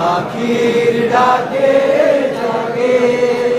পাখির ডাকে জাগে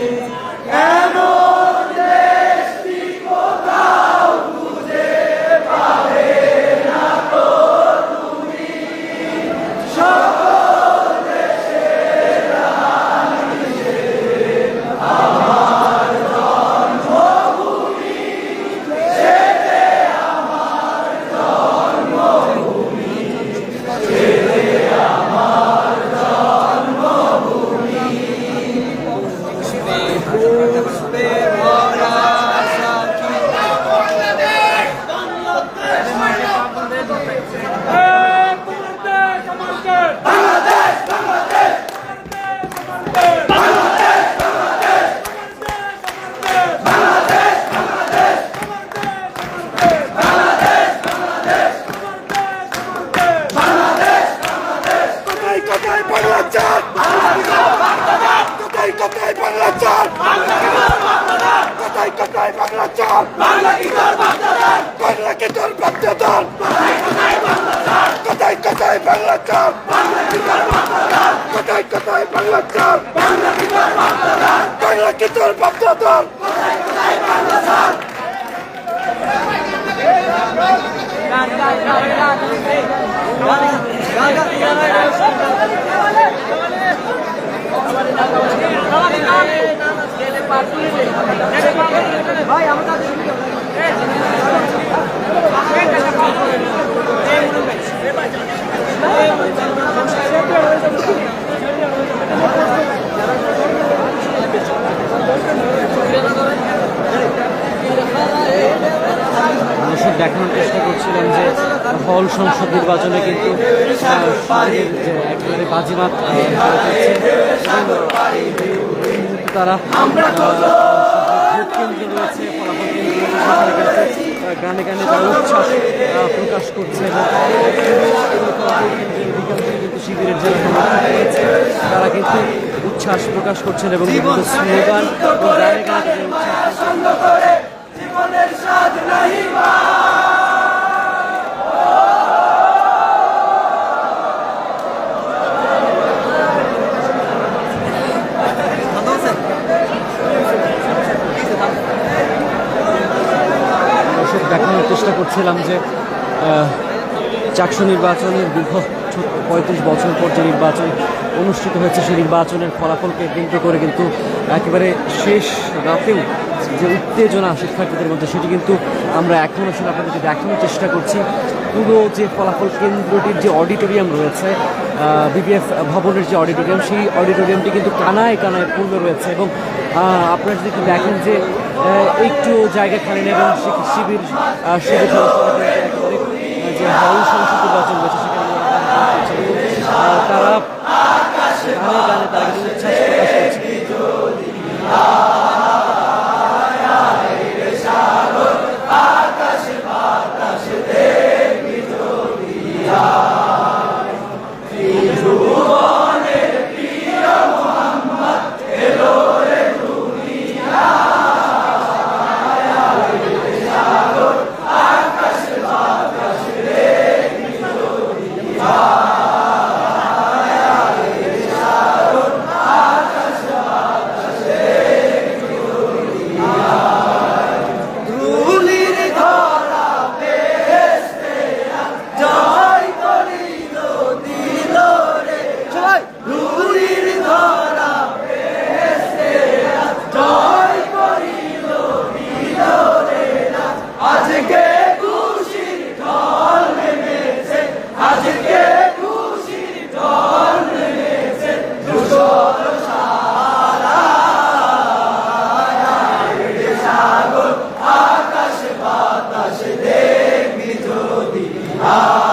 কোথায় কোথায় বাংলা চান বাংলা কি তোর বাপদাদার বাংলাকে তোর বাচ্চাদান কোথায় কোথায় বাংলা চান কোথায় কোথায় বাংলা চান বাংলাকে তোর বাচ্চাদান দর্শক দেখানোর চেষ্টা করছিলাম যে হল সংসদ নির্বাচনে কিন্তু একেবারে বাজিমাত তারা। আহ, ভোট কেন্দ্র রয়েছে ফলাফল কেন্দ্র রয়েছে, সেখানে কিন্তু, আহ, গানে গানে তারা উচ্ছ্বাস প্রকাশ করছে কিন্তু শিবিরের যারা রয়েছে তারা কিন্তু উচ্ছ্বাস প্রকাশ করছেন এবং বিভিন্ন স্লোগান এবং গানে গানে তাদের উচ্ছ্বাস করছিলাম যে চাকসু নির্বাচনের দীর্ঘ পঁয়ত্রিশ বছর পর যে নির্বাচন অনুষ্ঠিত হয়েছে, সেই নির্বাচনের ফলাফলকে কেন্দ্র করে কিন্তু একেবারে শেষ রাতেও যে উত্তেজনা শিক্ষার্থীদের মধ্যে, সেটি কিন্তু আমরা এখন আসলে আপনাদেরকে দেখানোর চেষ্টা করছি। পুরো যে ফলাফল কেন্দ্রটির যে অডিটোরিয়াম রয়েছে বিবিএফ ভবনের যে অডিটোরিয়াম, সেই অডিটোরিয়ামটি কিন্তু কানায় কানায় পূর্ণ রয়েছে এবং আপনারা যদি দেখেন যে একটু জায়গা খালি নেই এবং শিবির যে হল সংসদ নির্বাচন রয়েছে সেখানে তারা উচ্ছ্বাস প্রকাশ করছে। যদি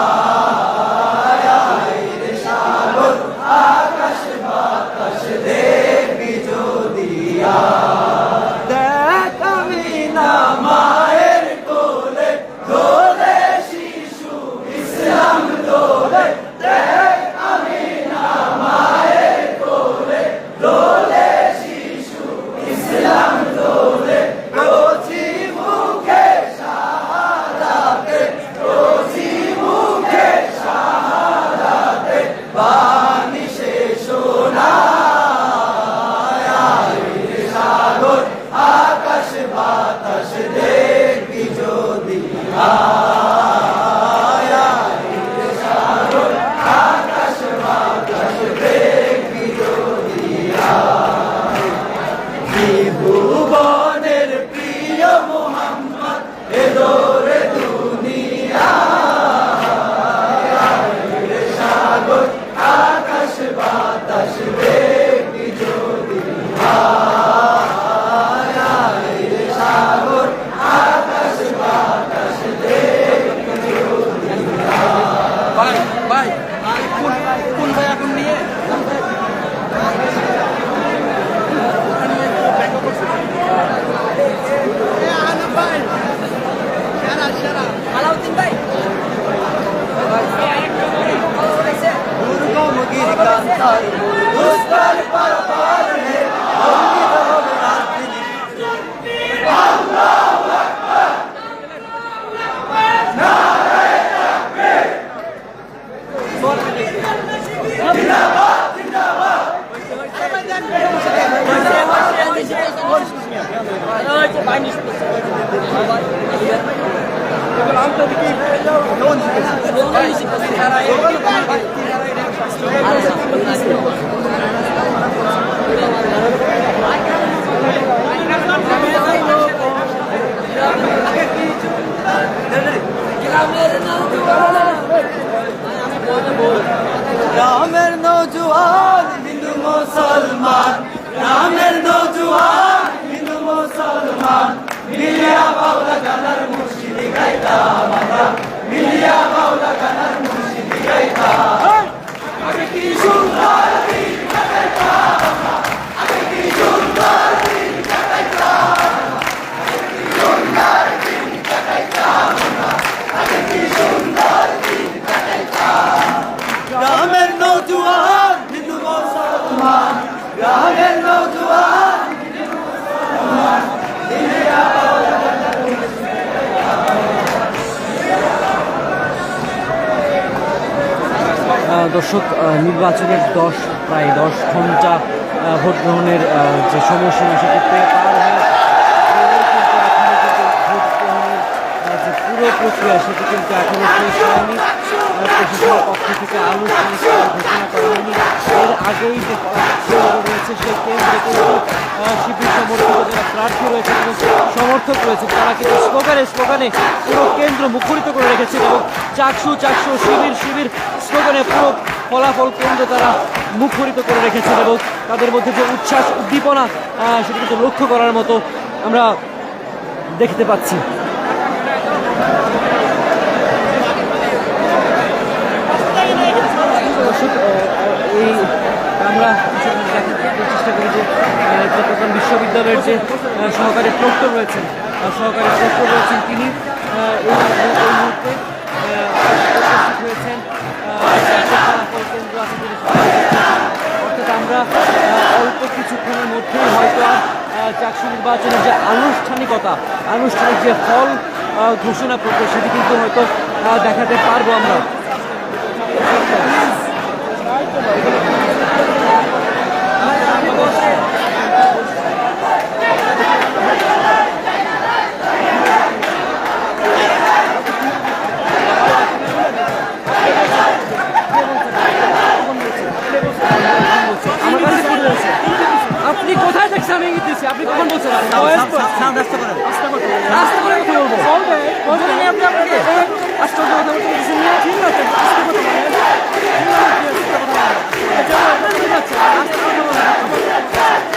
রামের দর্শক নির্বাচনের দশ, প্রায় দশ ঘণ্টা ভোট গ্রহণের যে সময়সীমা পেয়ে পার পুরো প্রক্রিয়া সেটি কিন্তু এখনও শেষ হয়নি। প্রশাসনের পক্ষ থেকে কোনো ঘোষণা করা হয়নি। এর আগেই যে রয়েছে, সেই কেন্দ্রে কিন্তু শিবির সমর্থিত যারা প্রার্থী রয়েছে এবং সমর্থক রয়েছে, তারা কিন্তু স্লোগানে স্লোগানে পুরো কেন্দ্র মুখরিত করে রেখেছেন এবং চাকসু চাকসু, শিবির শিবির স্লোগানে পুরো ফলাফল কেন্দ্র তারা মুখরিত করে রেখেছেন এবং তাদের মধ্যে যে উচ্ছ্বাস, উদ্দীপনা সেটি কিন্তু লক্ষ্য করার মতো আমরা দেখতে পাচ্ছি। এই আমরা চেষ্টা করি যে চট্টগ্রাম বিশ্ববিদ্যালয়ের যে সহকারী প্রক্টর রয়েছেন সহকারী প্রক্টর রয়েছেন তিনি এই মুহূর্তে হয়েছেন। অর্থাৎ আমরা অল্প কিছুক্ষণের মধ্যেই হয়তো চাকসু নির্বাচনের যে আনুষ্ঠানিকতা, আনুষ্ঠানিক যে ফল ঘোষণা প্রক্রিয়া সেটি কিন্তু হয়তো দেখাতে পারব আমরা। আমার কাছে কি রয়েছে? আপনি কোথায় দেখছেন আমি ইঙ্গিত দিচ্ছি আপনি কখন বলছেন আস্তে করে কথা বলব বলবেন আমি আপনি আপনাকে আস্তে করে কথা বলতে বলতেছেন না? ঠিক আছে আস্তে কথা বলেন ঠিক আছে, আস্তে কথা বলেন।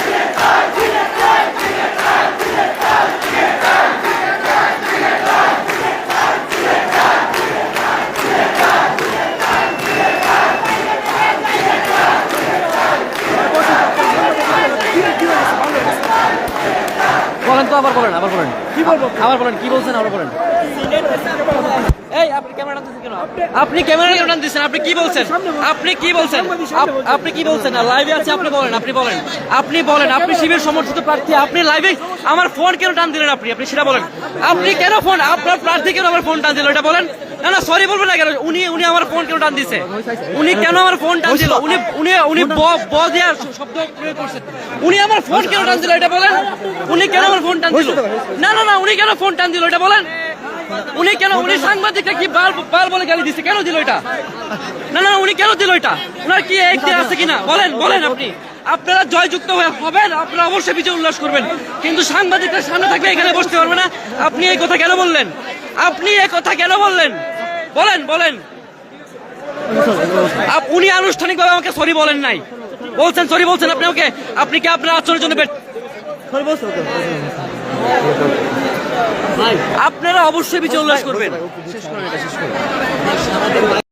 বলেন তো আবার বলেন আবার বলেন। কি বলব? আবার বলেন কি বলছেন আবার বলেন। এই আপনি ক্যামেরা কেন? আপনি ক্যামেরা কেন টানতেছেন আপনি কি বলছেন? আপনি কি বলছেন? আপনি কি বলছেন? লাইভে আছে আপনি বলেন আপনি বলেন। আপনি বলেন আপনি শিবের সমর্থিত প্রার্থী আপনি লাইভে আমার ফোন কেন টান দিলেন আপনি? আপনি সেটা বলেন। আপনি কেন ফোন আপনার প্রার্থী কেন আমার ফোন টান দিলেন এটা বলেন। না না সরি বলব না কেন, উনি উনি আমার ফোন কেন টান দিছে? উনি কেন আমার ফোন টান দিল? উনি উনি উনি ব ব দেওয়ার শব্দ প্রয়োগ করছে। উনি আমার ফোন কেন টান দিল, এটা বলেন? উনি কেন আমার ফোন টান দিল? না না না, উনি কেন ফোন টান দিল, এটা বলেন? উনি কেন, উনি সাংবাদিকরা কি বাল বাল বলে গালি দিচ্ছে কেন দিল এটা? না না উনি কেন দিল এটা? উনার কি একদিন আছে কিনা? বলেন বলেন আপনি। আপনারা জয়যুক্ত হয়ে হবেন, আপনারা অবশ্যই বিজয় উল্লাস করবেন। কিন্তু সাংবাদিকরা সামনে থাকলে এখানে বসতে পারবে না। আপনি এই কথা কেন বললেন? আপনি এই কথা কেন বললেন? বলেন বলেন। উনি আনুষ্ঠানিকভাবে আমাকে সরি বলেন নাই। বলছেন, সরি বলছেন আপনি ওকে আপনি কি আপনার আচরণের জন্য বেট- আপনারা অবশ্যই বিচার উল্লাস করবেন